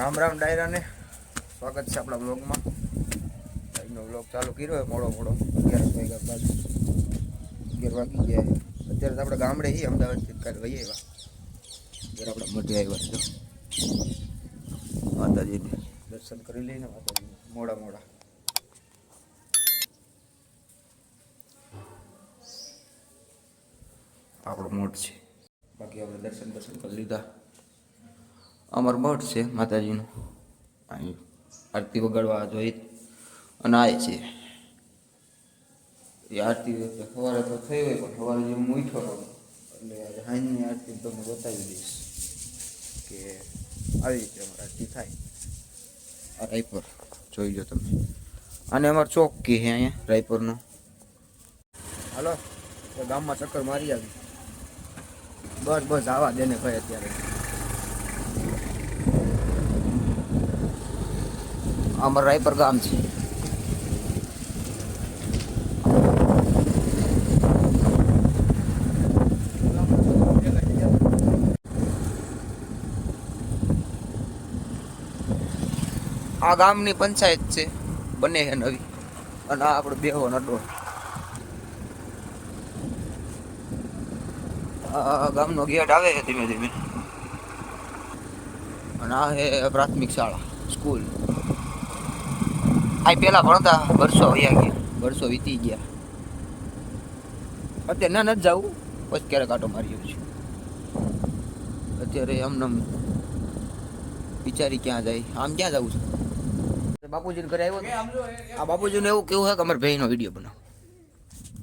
રામ રામ ડાયરાને. સ્વાગત છે આપણા બ્લોગમાં આજનો બ્લોગ ચાલુ કર્યો હોય મોડો મોડો. અગિયાર વાગ્યા બાજુ અગિયાર વાગી ગયા અત્યારે તો આપણે ગામડે છીએ, અમદાવાદથી કાલે વહી આવ્યા. અત્યારે આપણે મઢે આવ્યા છે માતાજીને દર્શન કરી લઈને માતાજીને, મોડા મોડા. આપણો મોઢ છે. બાકી આપણે દર્શન દર્શન કરી લીધા. અમર મઠ છે માતાજીનું. અહીં આરતી વગાડવા જોઈ અને આય છે. એ આરતી વખતે સવારે તો થઈ હોય, પણ સવારે જેમ હું હતો એટલે હાઈની આરતી તમને બતાવી દઈશ કે આવી રીતે અમારે આરતી થાય. આ રાયપુર જોઈ લો તમે. અને અમારે ચોકી છે અહીંયા રાયપુરનો? હાલો ગામમાં ચક્કર મારી આવી. બસ બસ, આવા દેને ભાઈ અત્યારે. અમાર રાયપર ગામ છે. આ ગામની પંચાયત છે, બને છે નવી. અને આ આપણો બેહો નડો ગામનો ગેટ આવે છે ધીમે ધીમે. અને આ છે પ્રાથમિક શાળા, સ્કૂલ. આ પેલા ભણતા વર્ષો વયા ગયા. વર્ષો વીતી ગયા. અત્યારે ના, નથી જવું. પછી ક્યારેક આટો મારી આવ્યો છું. અત્યારે આમને આમ વિચારી ક્યાં જાય? આમ ક્યાં જવું છે? બાપુજીને ઘરે આવ્યો? આ બાપુજીને એવું કેવું છે કે અમારે ભાઈનો વીડિયો બનાવો.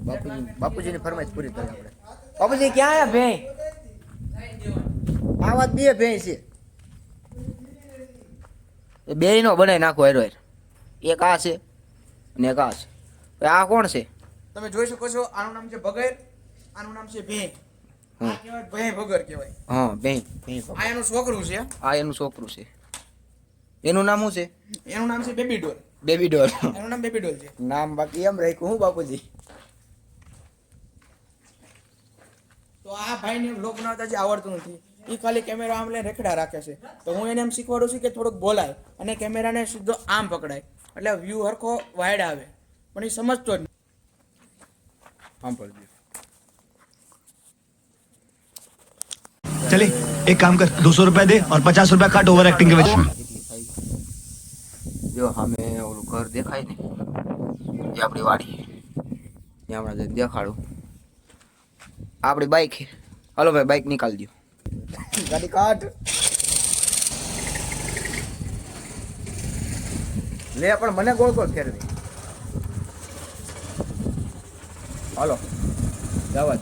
બાપુજી, બાપુજીની ફરમાઈશ પૂરી કરી આપણે. બાપુજી, ક્યાં આયા ભાઈ આ વાત બે ભાઈ છે. બે નો બનાવી નાખો હેરો હેર. એક આ છે અને એક આ છે. આ કોણ છે? તમે જોઈ શકો છો આનું નામ છે ભગર આનું નામ છે ભેં. આ કહેવાય ભેં ભગર કહેવાય. હા બે બે આ એનું છોકરું છે. આ એનું છોકરું છે. એનું નામ શું છે? એનું નામ છે બેબી ડોલ બેબી ડોલ એનું નામ બેબી ડોલ છે. નામ બાકી એમ રાખ્યું. હું બાપુજી? તો આ ભાઈને લોક બનાવતા જે આવડતું નથી. એ ખાલી કેમેરા આમ લઈને રેખડા રાખે છે. તો હું એને એમ શીખવાડું છું કે થોડુંક બોલાય અને કેમેરાને સીધો આમ પકડાય. એટલે વ્યૂ હરખો વાઇડ આવે પણ એ સમજતો જ નહીં સાંભળજો चले एक काम कर दो सौ रुपया दे और पचास रुपया काट ओवर एक्टिंग के वजह से કેટલી થાય જો સામે ઓલું ઘર દેખાય ને એ આપણી વાડી ત્યાં હમણાં જઈને દેખાડું આપણી બાઈક હાલો ભાઈ બાઈક નિકાલ દો ગાડી કાઢ લે પણ મને ગોળ ગોળ ફેરવી. હાલો જવા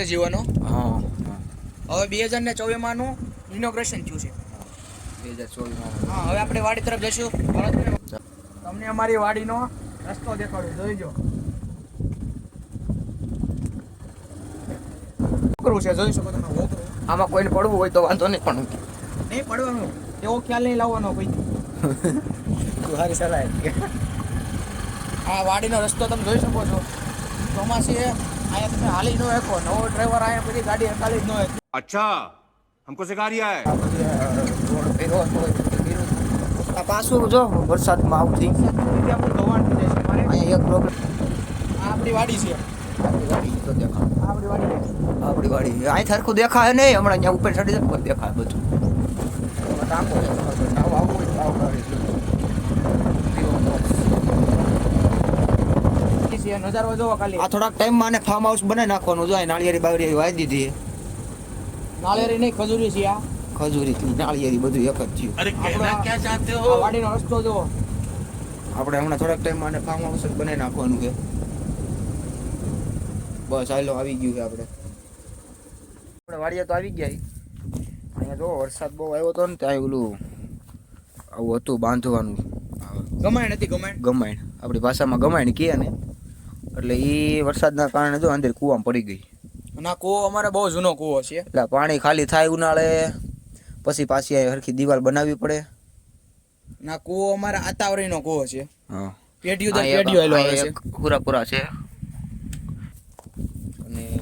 છે જીઓનો હા હવે બે હજાર ને ચોવીસમાંનું ઇનોગ્રેશન થયું છે. બે હજાર ચોવીસમાં. હા હવે આપણે વાડી તરફ જઈશું. તમને અમારી વાડીનો રસ્તો દેખાડું. જોઈજો વોકરું છે જોઈ શકો તમે વોકરું. આમાં કોઈને પડવું હોય તો વાંધો નહીં પણ નહીં પડવાનું. એવો ખ્યાલ નહીં લાવવાનો કોઈ. સારી સલાહ આ વાડીનો રસ્તો તમે જોઈ શકો છો. ચોમાસી અહીંયા તમે હાલી ન શકો. નવો ડ્રાઈવર આયા પછી ગાડી હકાલી ન અચ્છા હમકો સિખા રહ્યા હે રોડ ભેગો હતો જો. વરસાદમાં આવતી અહીંયા એક પ્રોબ્લેમ આપણી વાડી છે. આપણી વાડી તો દેખા આપણી વાડી આપણી વાડી અહીં સરખું દેખાય નહીં. હમણાં અહીંયા ઉપર ચડી જાય દેખાય બધું. ટાંકો છે નજારો જોવા ખાલી. આ થોડાક ટાઈમમાં ફાર્મ હાઉસ બનાવી નાખવાનું. જો આ નાળિયેરી બાવરી વાય દીધી. નાળિયેરી નહીં ખજૂરી છે આ. ખજૂરી નાળિયેરી બધું એક જ થયું. અરે કેના ક્યાં જાતે હો? વાડીનો રસ્તો જો. આપણે હમણાં થોડાક ટાઈમમાં ફાર્મ હાઉસ બનાવી નાખવાનું છે. બસ હાલો આવી ગયું છે આપણે. આપણે વાડિયા તો આવી ગયા અહીંયા જો વરસાદ બહુ આવ્યો તો ને ત્યાં ઓલું આવું હતું બાંધવાનું. ગમાય નથી ગમાય? ગમાયણ આપણી ભાષામાં ગમાયણ કે ને. એટલે એ વરસાદના કારણે જો અંદર કૂવામાં પડી ગઈ. અને આ કૂવો અમારે બહુ જૂનો કૂવો છે. એટલે પાણી ખાલી થાય ઉનાળે પછી પાછી હરખી દિવાલ બનાવવી પડે. ના કૂવો અમારે આતાવરીનો કૂવો છે. હા. પેઢીઓ તો પેઢીઓ એલો આવે છે. પૂરા પૂરા છે. અને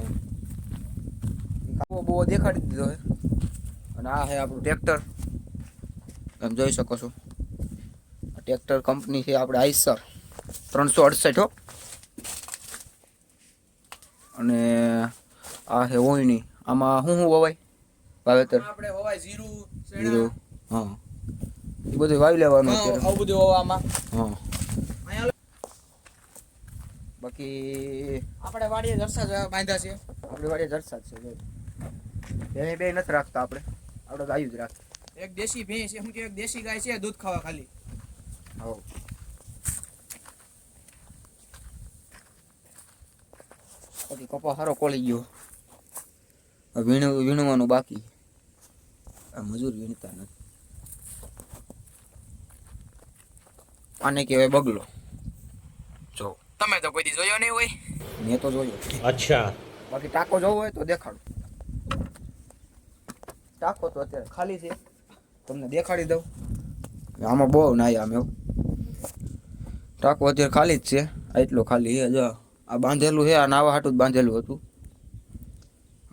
કૂવો બહુ દેખાડી દીધો છે. અને આ છે આપણું ટ્રેક્ટર. તમે જોઈ શકો છો. આ ટ્રેક્ટર કંપની છે આપણે આઈસર. ત્રણસો અડસઠ હો. અને આ છે ઓયણી આમાં શું શું વવાય? વાવેતર. આપણે વવાય જીરું જીરું હા. એ બધું વાવી લેવાનું અત્યારે. આવું બધું વવામાં હા. બાકી આપણે વાડીએ જરસા બાંધ્યા છે. આપણે વાડીએ જરસા છે. બે બે નથી રાખતા આપણે. આપણે ગાયું જ રાખતા એક દેશી ભેંસ એમ કે એક દેશી ગાય છે દૂધ ખાવા ખાલી. હો. કપા સારો કોળી ગયો. વીણ વીણવાનું બાકી. આ મજૂર વીણતા નથી. આને કહેવાય બગલો. જો તમે તો કોઈ જોયો નહીં હોય. મેં તો જોયો. અચ્છા. બાકી ટાકો જોવો હોય તો દેખાડો. ટાકો તો અત્યારે ખાલી છે. તમને દેખાડી દઉં. આમાં બહુ નાહી આમ એવું ટાકો અત્યારે ખાલી જ છે. એટલો ખાલી એ જો. આ બાંધેલું છે, આ નાવા હાટું જ બાંધેલું હતું.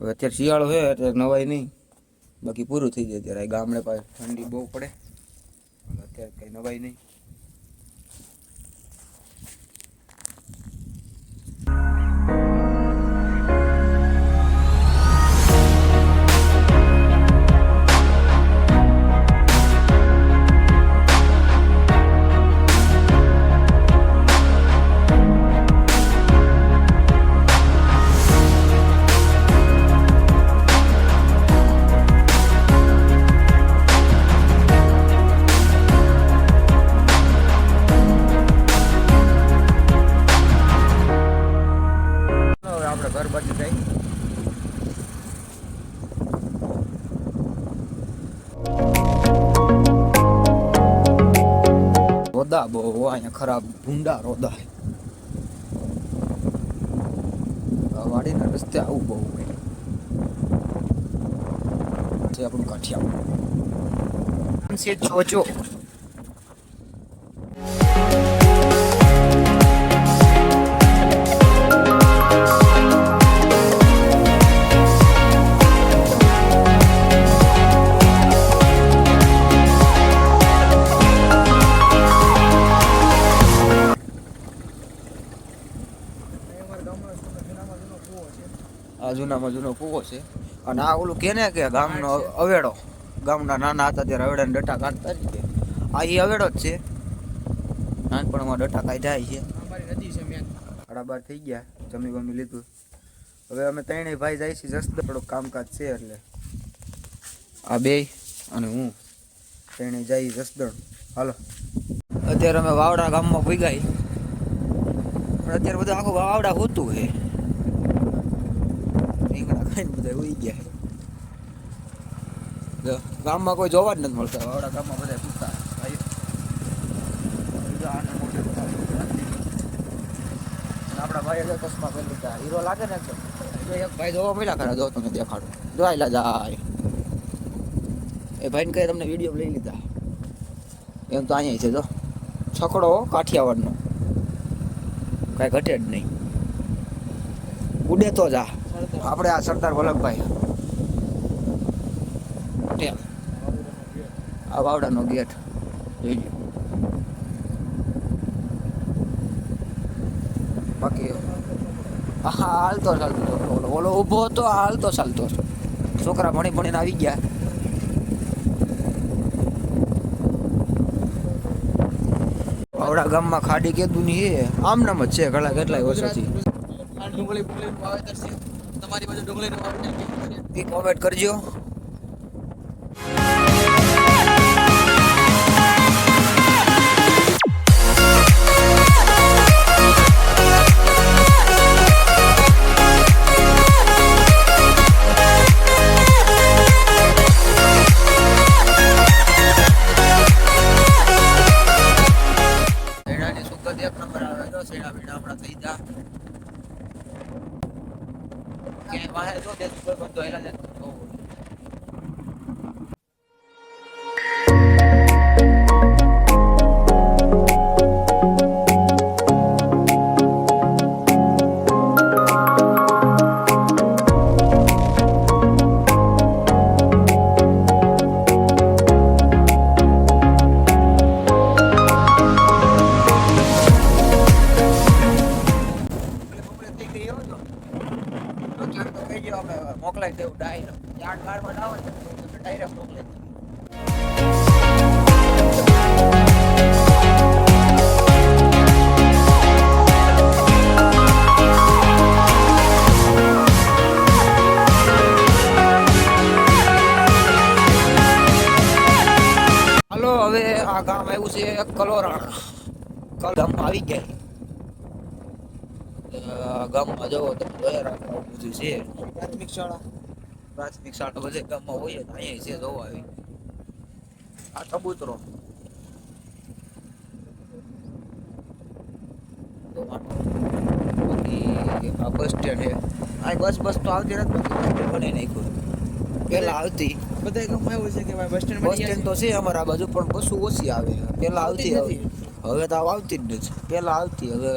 હવે અત્યારે શિયાળો છે, એટલે નવાય નહીં. બાકી પૂરું થઈ જાય અત્યારે. આ ગામડે પાસે ઠંડી બહુ પડે. અત્યારે કંઈ નવાય નહીં. ખરાબ ભૂંડા રોદા. વાડીના રસ્તે આવું બહુ હોય છે આપણું કાઠિયાવાડ. છે જોજો જૂનામાં જૂનો કૂવો છે. અને આ ઓલું કે ને કે ગામનો અવેડો. ગામના નાના હતા ત્યારે અવેડાને ડટા કાઢતા જ કે આ એ અવેડો જ છે. નાનપણમાં ડટા કાઢ્યા છે. સાડા બાર થઈ ગયા જમી બમી લીધું. હવે અમે ત્રણેય ભાઈ જાય છે જસ્ત થોડુંક કામકાજ છે એટલે. આ બે અને હું. ત્રણેય જાય જસદણ હાલો. અત્યારે અમે વાવડા ગામમાં ભૂગાઈ પણ અત્યારે બધું આખું વાવડા હોતું હે ખાઈને બધા ઉઈ ગયા ગામમાં કોઈ જોવા જ નથી મળતા. વાવડા ગામમાં બધા પૂછતા આપણા ભાઈ ચશ્મા પહેરી લીધા. હીરો લાગે ને એક ભાઈ જોવા મળ્યા ખરા, જો તમે દેખાડો. જો આયલા જાય. એ ભાઈને કહે તમને વીડિયો લઈ લીધા. એમ તો અહીંયા છે, જો. છકડો કાઠિયાવાડનો. કાંઈ ઘટે જ નહીં. ઉડે તો જા. આપણે આ સરદાર વલ્લભભાઈ. પટેલ આ વાવડાનો ગેટ. જોઈ લો. બાકી હા હાલતો ચાલતો. ઓલો ઓલો ઊભો હતો હાલતો ચાલતો હતો. છોકરા ભણી ભણીને આવી ગયા. આવડા ગામમાં ખાડી કેદું ની હે આમ નામ જ છે ઘણા કેટલાય વર્ષોથી ડુંગળી તમારી બાજુ ડુંગળીનું વાવેતર કેવું છે? એ કોમેન્ટ કરજો. ગામ આવ્યું છે કલોરાણા કલ ગામમાં આવી ગયા ગામમાં જવો તો બધું છે પ્રાથમિક શાળા પ્રાથમિક શાળા બધે ગામમાં હોય જ અહીંયા છે જોવા આવી આ કબૂતરો બસ સ્ટેન્ડ છે આ બસ બસ તો આવતી નથી બસ સ્ટેન્ડ બનાવી નાખ્યું પેલા આવતી. બધા ગામમાં એવું છે કે ભાઈ બસ સ્ટેન્ડ બસ સ્ટેન્ડ તો છે અમારા બાજુ પણ બસો ઓછી આવે. પેલા આવતી હવે હવે તો આવતી જ નથી. પેલા આવતી હવે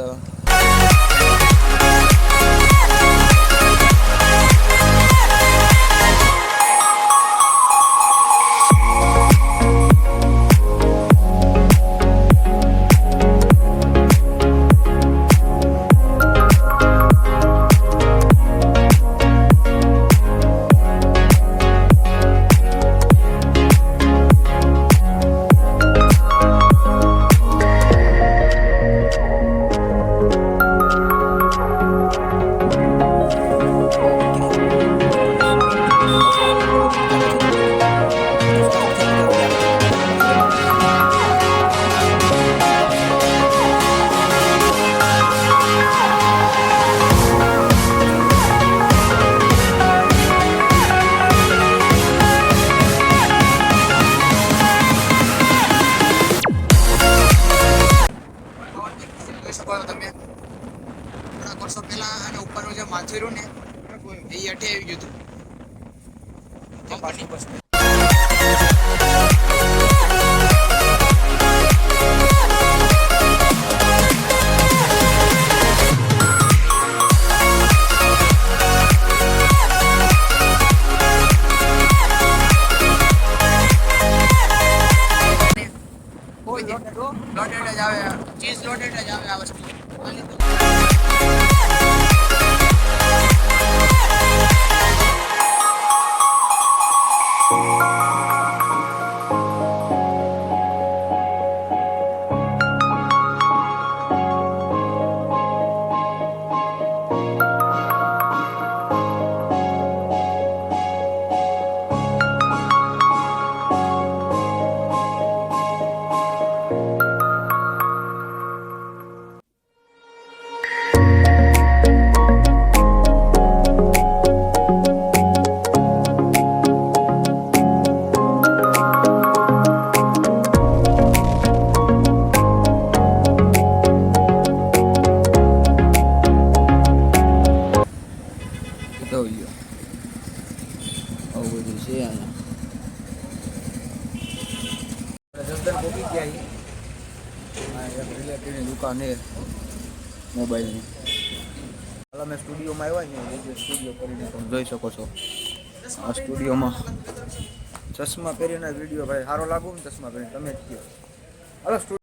કીધો ગયો આવું બધું છે અહીંયા. છીએ. દુકાન છે. મોબાઈલની હાલ અમે સ્ટુડિયોમાં આવ્યા ને સ્ટુડિયો કરીને તમે જોઈ શકો છો. આ સ્ટુડિયોમાં ચશ્મા પહેરીને વીડિયો ભાઈ સારો લાગુ ને ચશ્મા પહેરીને તમે જ કહો. હાલો સ્ટુડિયો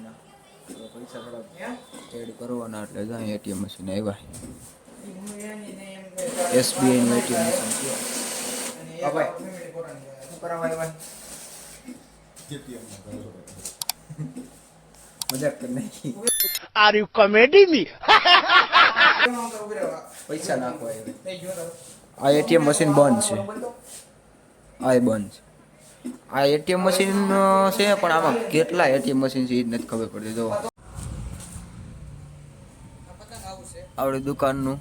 મેરેજના પૈસા થોડા એડ કરવાના એટલે જાય એટીએમ મશીન આવ્યા એસબીઆઈનું એટીએમ મશીન છે. મજાક કરી નાખી. Are you comedy me? પૈસા નાખવા આ એટીએમ મશીન બંધ છે. આ એ બંધ છે. આ એટીએમ મશીન છે, પણ આમાં કેટલા એટીએમ મશીન છે એ જ નથી ખબર પડતી જો આપણી દુકાનનું.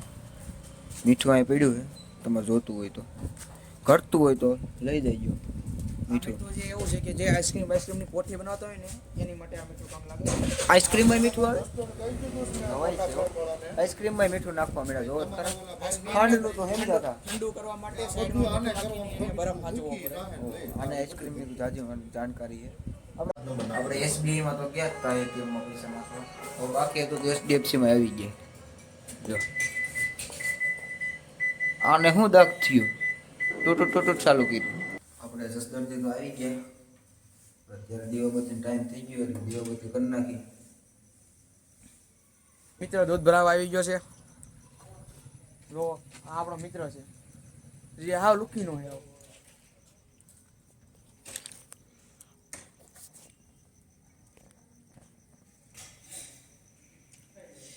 મીઠું અહીં પડ્યું છે. તમારે જોતું હોય તો. ઘટતું હોય તો લઈ જઈજો મીઠું. મીઠું જે એવું છે કે જે આઈસ્ક્રીમ આઈસ્ક્રીમની પોઠી બનાવતા હોય ને એની માટે આ મીઠું કામ લાગે. આઈસ્ક્રીમમાં મીઠું આવે? આઈસ્ક્રીમમાં મીઠું નાખવા મળ્યા જો ખરા. ખાંડનું તો સમજા હતા. ઠંડુ કરવા માટે સાઈડમાં મીઠું નાખીને એને બરફ હાંચવો પડે. અને આઈસ્ક્રીમની તો જાજી મને જાણકારી છે. આપણે આપણે SBI માં તો ગયા જ હતા ATM માં પૈસા નાખવા. હવે બાકી હતું તો HDFC માં આવી ગયા. જો. આને શું દાગ થયું? ટૂટું ટૂટું ચાલુ કર્યું. આપણે જસદણથી તો આવી ગયા. અત્યારે દીવાબત્તીનો ટાઈમ થઈ ગયો એટલે દીવાબત્તી કરી નાખી. મિત્ર, દૂધ ભરાવા આવી ગયો છે. જો આ આપણો મિત્ર છે. જે હાવ લુકીનો છે હાવ.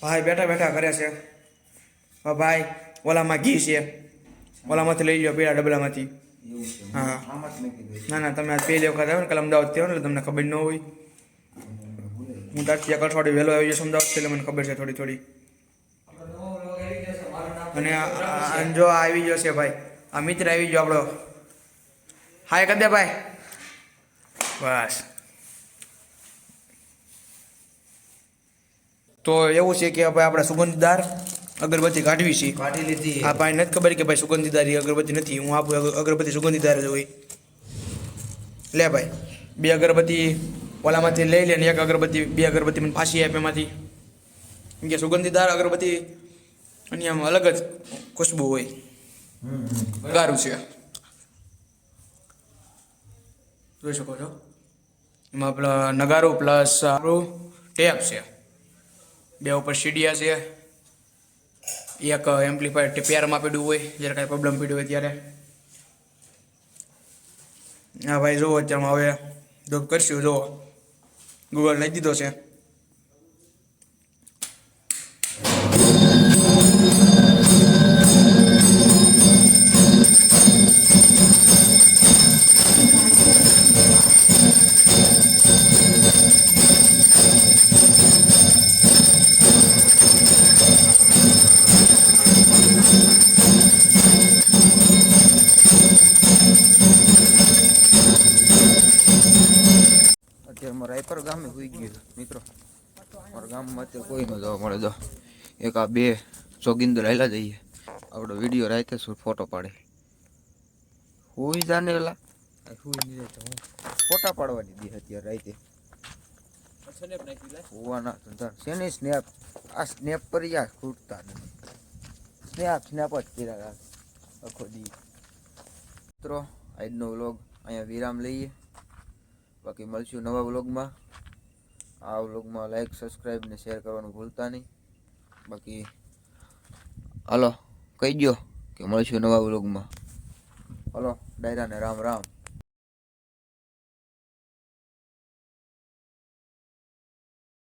ભાઈ બેઠા બેઠા કરે છે. ભાઈ ઓલામાં ઘી છે. ઓલામાંથી લઈ લો પીળા ડબલામાંથી. હા. ના ના તમે આ પહેલી વખત આવ્યો ને કાલે અમદાવાદ થયો ને એટલે તમને ખબર ન હોય. હું તારથી એક અઠવાડિયું વહેલો આવી જશે અમદાવાદ એટલે મને ખબર છે થોડી થોડી. અને જો આવી ગયો છે ભાઈ. આ મિત્ર આવી ગયો આપણો. હાય કરી દે ભાઈ. બસ. તો એવું છે કે ભાઈ આપણે સુગંધદાર અગરબત્તી કાઢવી છે. કાઢી લીધી આ ભાઈ નથી ખબર કે ભાઈ સુગંધીદાર અગરબત્તી નથી હું આપું અગર- અગરબત્તી સુગંધીદાર જ હોય. લે ભાઈ બે અગરબત્તી ઓલામાંથી લઈ લે ને એક અગરબત્તી બે અગરબત્તી મને ફાંસી આપે એમાંથી. કેમ કે સુગંધીદાર અગરબત્તી અને આમ અલગ જ ખુશ્બુ હોય. ગારું છે. જોઈ શકો છો. એમાં પેલા નગારો પ્લસ સારું ટેપ છે. બે ઉપર સીડિયા છે. એક એમ્પ્લીફાયર પેરમાં પીડ્યું હોય, જ્યારે કાંઈ પ્રોબ્લેમ પીડ્યું હોય ત્યારે. હા, ભાઈ, જુઓ, અત્યારમાં હવે જોબ કરશું, જુઓ. ગૂગલ લઈ દીધો છે. મળે જો એક આ બે જોગિંદર હાલા જઈએ. આપણો વીડિયો રાતે શું ફોટો પાડે? હોય જાને એલા? ફોટા પાડવાની દી અત્યારે રાતે. હોવાના ધંધા શેની સ્નેપ? આ સ્નેપ પર યાર ખૂટતા નથી. સ્નેપ સ્નેપ જ કર્યા આખો દી. મિત્રો આજનો વ્લોગ અહીંયા વિરામ લઈએ. બાકી મળશું નવા વ્લોગમાં. આ વ્લોગમાં લાઈક સબસ્ક્રાઈબ ને શેર કરવાનું ભૂલતા નહીં. બાકી, હાલો, કહી દો કે મળશું નવા વ્લોગમાં. હલો, ડાયરાને રામ રામ.